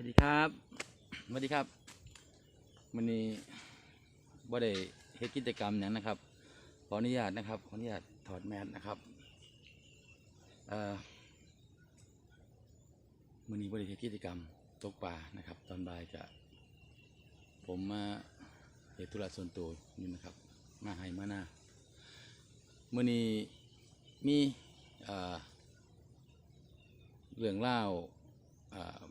วัสดีครับสวัสดีครับวันนี้บ่ได้เฮ็ดกิจกรรมอย่างนะครับ ขออนุญาตนะครับขออนุญาตถอดแมสนะครับเอ่อวันนี้บ่ได้เฮ็ดกิจกรรมตกปลานะครับ ตอนบ่ายจะผมมาเฮ็ดธุระส่วนตัวนี่นะครับ มาให้มาหน้ามื่อนี้มีเรื่องเล่าอ่อ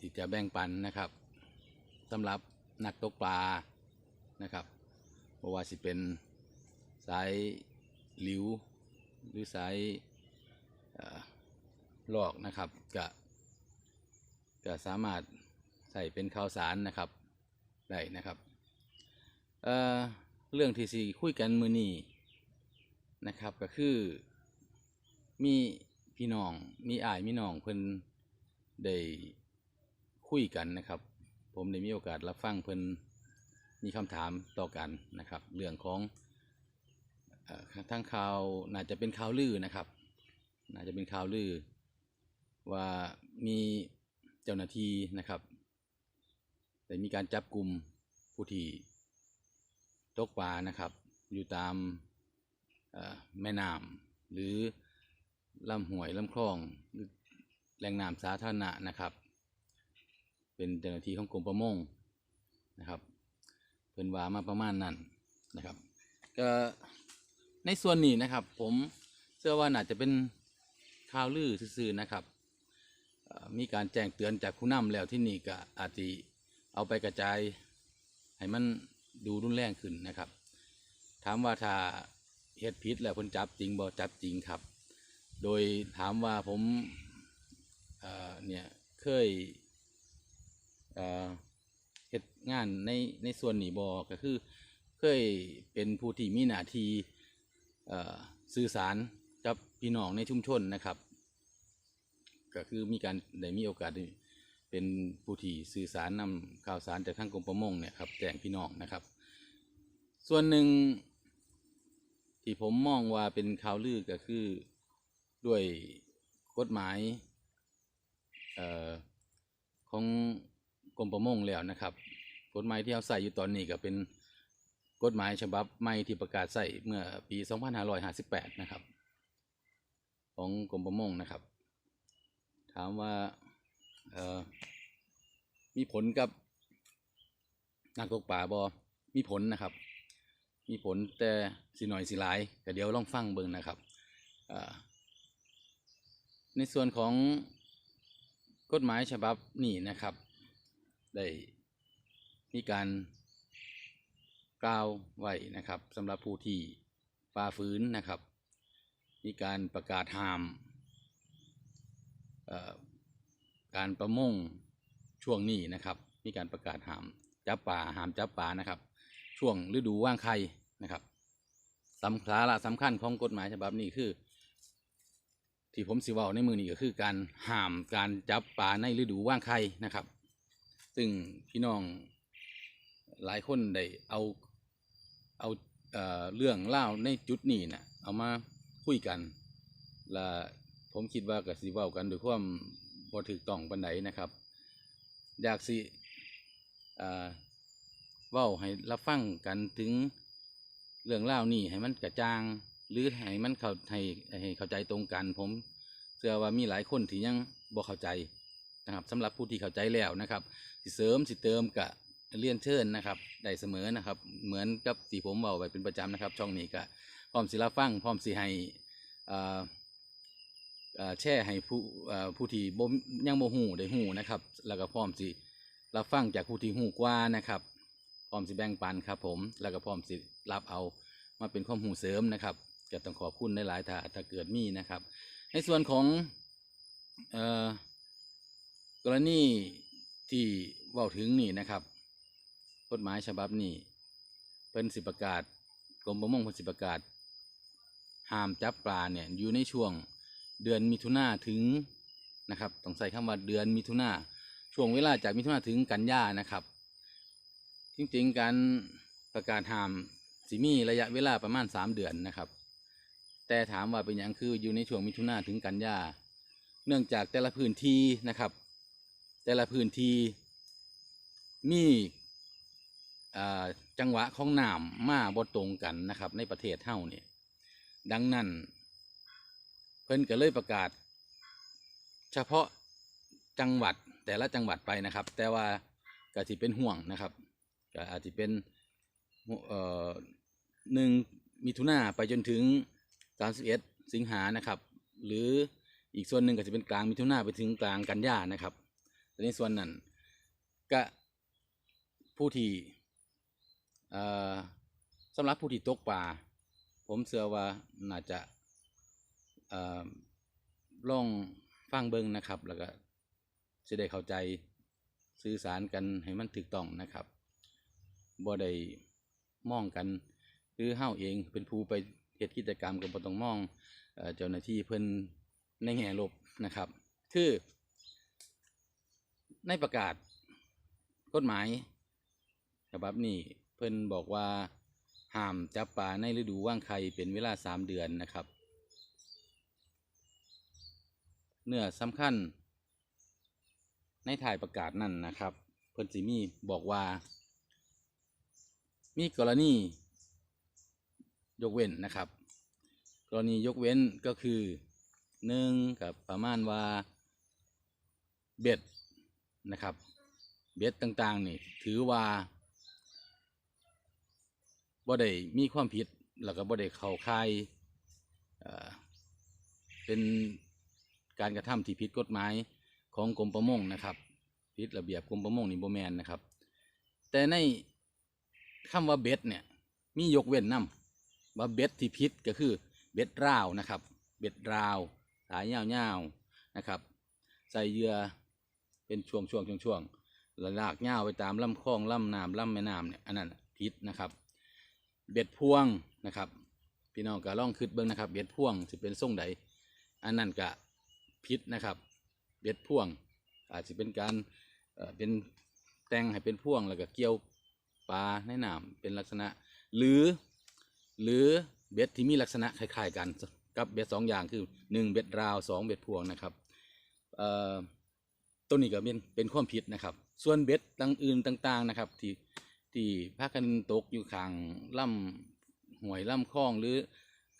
ที่จะแบ่งปันนะครับสำหรับนักตกปลานะครับเพราะว่าสิเป็นสายหลิวหรือสายเอ่อลอกนะครับก็ก็สามารถใส่เป็นข้าวสารนะครับได้นะครับเเรื่องที่สี่คุยกันมือนีนะครับก็คือมีพี่น้องมีอายมีน้องเพิ่นได้ คุยกันนะครับ ผมได้มีโอกาสรับฟังเพิ่นมีคำถามต่อกันนะครับ เรื่องของอ่อทางข่าวน่าจะเป็นข่าวลือนะครับ น่าจะเป็นข่าวลือ ว่ามีเจ้าหน้าที่นะครับได้มีการจับกลุ่มผู้ที่ตกปลานะครับ อยู่ตามแม่น้ำหรือลำห้วยลำคลองหรือแหล่งน้ำสาธารณะนะครับ เป็นเจ้าหน้าที่ของกรมประมงนะครับเพิ่นว่ามาประมาณนั้นนะครับก็ในส่วนนี้นะครับ ผมเชื่อว่าน่าจะเป็นข่าวลือซื่อๆนะครับมีการแจ้งเตือนจากผู้นำแล้วที่นี่ก็อาจจะเอาไปกระจายให้มันดูรุนแรงขึ้นนะครับ ถามว่าถ้าเฮ็ดผิดแล้วเพิ่นจับจริงบ่จับจริงครับ โดยถามว่าผมเอ่อเนี่ยเคย เอ่อเฮ็ดงานในในส่วนนี้บอก็คือเคยเป็นผู้ที่มีหน้าที่สื่อสารกับพี่น้องในชุมชนนะครับ ก็คือมีการได้มีโอกาสเป็นผู้ที่สื่อสารนำข่าวสารจากทางกรมประมงเนี่ยครับแจ้งพี่น้องนะครับ ส่วนหนึ่งที่ผมมองว่าเป็นข่าวลือก็คือด้วยกฎหมายออของ รมประมงแล้วนะครับกฎหมายที่เราใส่อยู่ตอนนี้ก็เป็นกฎหมายฉบับใหม่ที่ประกาศใส่เมื่อปี 2558 นะครับ ของกรมประมงนะครับ ถามว่ามีผลกับนักตกป่าบอมีผลนะครับ มีผลแต่สิหน่อยสิหลายก็เดี๋ยวลองฟังเบิ่งนะครับ ในส่วนของกฎหมายฉบับนี้นะครับ ได้มีการกล่าวไว้นะครับสำหรับผู้ที่ฝ่าฝืนนะครับ มีการประกาศห้าม การประมงช่วงนี้นะครับ มีการประกาศห้ามจับป่าห้ามจับป่านะครับ ช่วงฤดูว่างไข่นะครับสำคัญละสำคัญของกฎหมายฉบับนี้คือ ที่ผมสิว่าในมือนี้ก็คือการห้ามการจับปลาในฤดูว่างไข่นะครับ ซึ่งพี่น้องหลายคนได้เอาเอาเอเรื่องเล่าในจุดนี้นะเอามาคุยกันและผมคิดว่าก็สิว้ากันด้วยความบ่ถูกต้องปานใดนะครับ อยากสิเอ่อเว้าให้รับฟังกันถึงเรื่องเล่านี้ให้มันกระจ่าง หรือให้มันเข้าให้ให้เข้าใจตรงกัน ผมเชื่อว่ามีหลายคนที่ยังบ่เข้าใจ นะครับสำหรับผู้ที่เข้าใจแล้วนะครับสิเสริมสิเติมกะเรียนเชิญนะครับได้เสมอนะครับ เหมือนกับที่ผมบอกไปเป็นประจำนะครับ ช่องนี้ก็พร้อมสิรับฟังพร้อมสิให้อ่าอ่าแช่ให้ผู้ผู้ที่บ่ยังบ่ฮู้ได้ฮู้นะครับ แล้วก็พร้อมสิรับฟังจากผู้ที่ฮู้กว่านะครับพร้อมสิแบ่งปันครับผมแล้วก็พร้อมสิรับเอามาเป็นข้อมูลเสริมนะครับก็ต้องขอบคุณหลายๆถ้าถ้าเกิดมีนะครับ ในส่วนของเอ่อ กรณีที่เว่าถึงนี่นะครับกฎหมายฉบับนี้เป็นสิประกาศกรมประมงเป็นสิประกาศห้ามจับปลาเนี่ยอยู่ในช่วงเดือนมิถุนาถึงนะครับต้องใส่คำว่าเดือนมิถุนาช่วงเวลาจากมิถุนาถึงกันยานะครับ จริงๆการประกาศห้ามสิมีระยะเวลาประมาณสามเดือนนะครับ แต่ถามว่าเป็นอย่างคืออยู่ในช่วงมิถุนาถึงกันยาเนื่องจากแต่ละพื้นที่นะครับ แต่ละพื้นที่มีจังหวะของน้ำมาบ่ตรงกันนะครับ ในประเทศเฮาเนี่ยดังนั้น เพิ่นก็เลยประกาศ เฉพาะจังหวัดแต่ละจังหวัดไปนะครับ แต่ว่าก็สิเป็นห่วงนะครับก็อาจจะเป็นหนึ่งมิถุนาไปจนถึง 31 สิงหานะครับ หรืออีกส่วนหนึ่งก็จะเป็นกลางมิถุนาไปถึงกลางกันยานะครับ ในส่วนนั้นก็ผู้ที่สำหรับผู้ที่ตกปลาผมเชื่อว่าน่าจะเอ่อลองฟังเบิ่งนะครับ แล้วก็จะได้เข้าใจสื่อสารกันให้มันถูกต้องนะครับบ่ได้มองกันหรือเฮาเองเป็นผู้ไปเฮ็ดกิจกรรมก็บ่ต้องมองเอ่อเจ้าหน้าที่เพิ่นในแง่ลบนะครับ คือ ในประกาศกฎหมายฉบับนี้เพิ่นบอกว่าห้ามจับปลาในฤดูว่างไข่เป็นเวลาสามเดือนนะครับ เนื้อสำคัญ ในถ่ายประกาศนั่นนะครับ เพิ่นสิมีบอกว่า มีกรณียกเว้นนะครับ กรณียกเว้นก็คือหนึ่งกับประมาณว่าเบ็ด นะครับ เบ็ดต่างๆนี่ถือว่าบ่ได้มีความผิดแล้วก็บ่ได้เข้าข่ายเเป็นการกระทำที่ผิดกฎหมายของกรมประมงนะครับผิดระเบียบกรมประมงนี่บ่แมนนะครับ แต่ในคำว่าเบ็ดเนี่ยมียกเว้นนำว่าเบ็ดที่พิษก็คือเบ็ดราวนะครับ เบ็ดราวสายยาวๆนะครับ ใส่เหยื่อ เป็นช่วงช่วงช่วงช่วงๆแล้วลากยาไปตามลำคลองลำน้ำลำแม่น้ำเนี่ยอันนั้นพิษนะครับเบ็ดพวงนะครับ พี่น้องก็ล่องคิดเบิ้งนะครับ เบ็ดพวงจะเป็นทรงใดอันนั้นก็พิษนะครับ เบ็ดพวง อาจจะเป็นการเป็นแต่งให้เป็นพวงแล้วก็เกี่ยวปลาในน้ำเป็นลักษณะ หรือหรือเบ็ดที่มีลักษณะคล้ายๆกันกับเบ็ดสองอย่างคือหนึ่งเบ็ดราวสองเบ็ดพวงนะครับเอ่อ ตัวนี้ก็เป็นเป็นความผิดนะครับ ส่วนเบ็ดต่างอื่นต่างๆนะครับ ที่ที่พากันตกอยู่ข้างล่ำห่วยล่ำคลองหรือ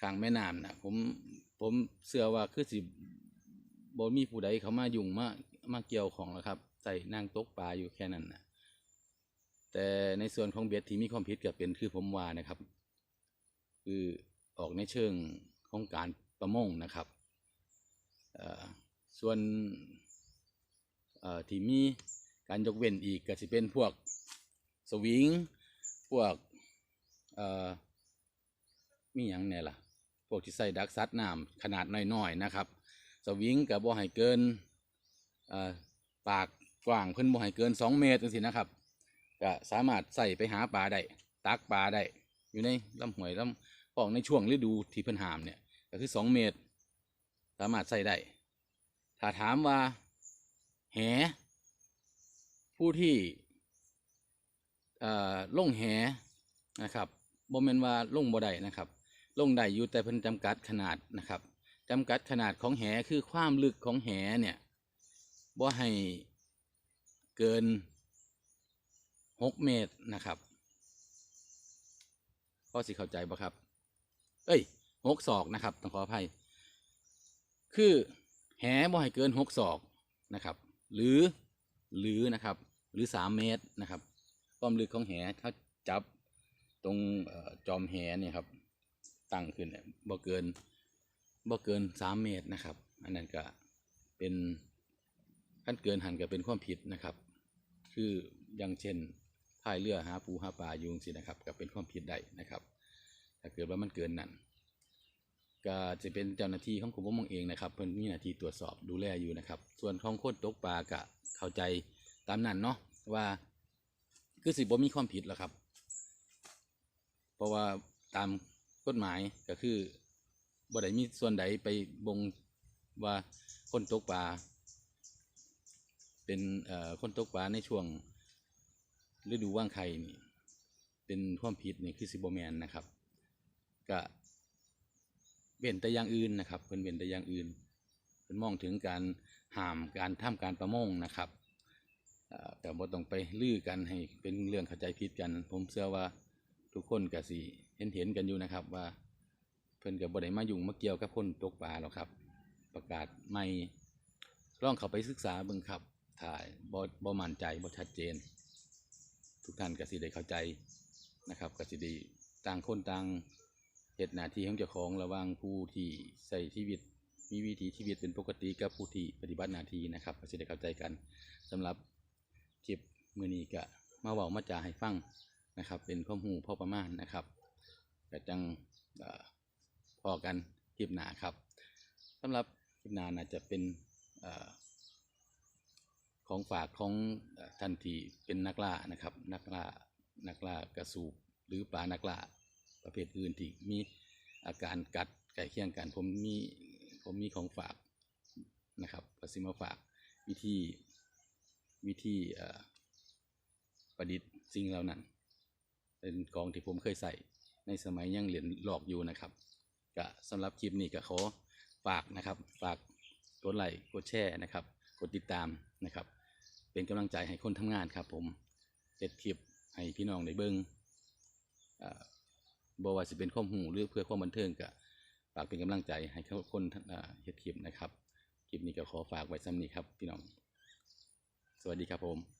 ข้างแม่น้ำนะผมผมเชื่อว่าคือสิบ่มีผู้ใดเขามายุ่งมามาเกี่ยวของแล้วครับ ใส่นางตกปลาอยู่แค่นั้นนะแต่ในส่วนของเบ็ดที่มีความผิดก็เป็นคือผมว่านะครับ คือออกในเชิงของการประมงนะครับส่วน ที่มีการยกเว้นอีกก็จะเป็นพวกสวิง พวกเอ่อมีอย่างเนี่ยล่ะ พวกที่ใส่ดักซัดน้ำขนาดน้อยๆนะครับ สวิงกับบ่ให้เกินเอ่อปากกว้างเพิ่นบ่ให้เกิน 2 เมตรจังซี่นะครับก็สามารถใส่ไปหาปลาได้ตักปลาได้อยู่ในลำห้วยลำคลองในช่วงฤดูที่เพิ่นหามเนี่ยก็คือสองเมตร สามารถใส่ได้ถ้าถามว่า แห ผู้ที่อ่อลงแหนะครับบ่แม่นว่าลงบ่ได้นะครับ ลงได้อยู่แต่เพิ่นจำกัดขนาดนะครับจำกัดขนาดของแหคือความลึกของแหเนี่ยบ่ให้เกินหกเมตรนะครับพอสิเข้าใจบ่ครับ เอ้ยหกศอกนะครับต้องขออภัย คือแหบ่ให้เกินหกศอกนะครับ หรือหรือนะครับ หรือสามเมตรนะครับความลึกของแหถ้าจับตรงจอมแหเนี่ยครับตั้งขึ้นบ่เกินบ่เกินสามเมตรนะครับ อันนั้นก็เป็นขั้นเกินหันก็เป็นความผิดนะครับ คืออย่างเช่นพายเรือหาปูหาปลายุงสินะครับก็เป็นความผิดได้นะครับ ถ้าเกิดว่ามันเกินนั้น ก็จะเป็นเจ้าหน้าที่ของกรมประมงเองนะครับเพิ่นมีหน้าที่ตรวจสอบดูแลอยู่นะครับ ส่วนของโคนตกปลาก็เข้าใจตามนั้นเนาะว่าคือสิบ่มีความผิดหรอกครับ เพราะว่าตามกฎหมายก็คือบ่ได้มีส่วนใดไปบ่งว่าคนตกปลาเป็นเอ่อคนตกปลาในช่วงฤดูว่างไข่นี่เป็นความผิดนี่คือซิโบแมนนะครับ ก็ เว้นแต่อย่างอื่นนะครับเพิ่นเว้นแต่อย่างอื่นเพิ่นมองถึงการห้ามการทำการประมงนะครับแต่บ่ต้องไปลือกันให้เป็นเรื่องเข้าใจผิดกัน ผมเชื่อว่าทุกคนก็สิเห็นเห็นกันอยู่นะครับว่า เพิ่นก็บ่ได้มายุ่งมาเกี่ยวกับคนตกปลาหรอกครับ ประกาศใหม่ลองเข้าไปศึกษาเบิ่งครับถ้ายบ่บ่มั่นใจบ่ชัดเจน ทุกท่านก็สิได้เข้าใจนะครับก็สิได้ต่างคนต่าง เฮ็ดหน้าที่ของเจ้าของระว่างผู้ที่ใช้ชีวิต มีวิถีชีวิตเป็นปกติกับผู้ที่ปฏิบัติหน้าที่นะครับก็จะได้เข้าใจกันสำหรับคลิปมือนี้ก็มาเว้ามาจ่าให้ฟังนะครับ เป็นข้อมูลพอประมาณนะครับก็จังพอกันคลิปหน้าครับสำหรับคลิปหน้าน่าจะเป็นอของฝากของท่านที่เป็นนักล่านะครับ นักล่านักล่ากระสูบหรือปลานักล่า ประเภทอื่นที่มีอาการกัดไก่เคียงกัน ผมมีผมมีของฝากนะครับก็สิมาฝากวิธีวิธีประดิษฐ์สิ่งเหล่านั้น เป็นกองที่ผมเคยใส่ในสมัยยังเหรียนหลอกอยู่นะครับก็สำหรับคลิปนี้ก็ขอฝากนะครับ ฝากกดไลค์กดแชร์นะครับ กดติดตามนะครับ เป็นกำลังใจให้คนทำงานครับผมเด็ดคลิปให้พี่น้องได้เบิ้ง บว่าจะเป็นข้อมูลหรือเพื่อความบันเทิงก็ฝากเป็นกำลังใจให้คนเอ่อเฮ็ดคลิปนะครับ คลิปนี้ก็ขอฝากไว้ซ้ำนี้ครับพี่น้อง สวัสดีครับผม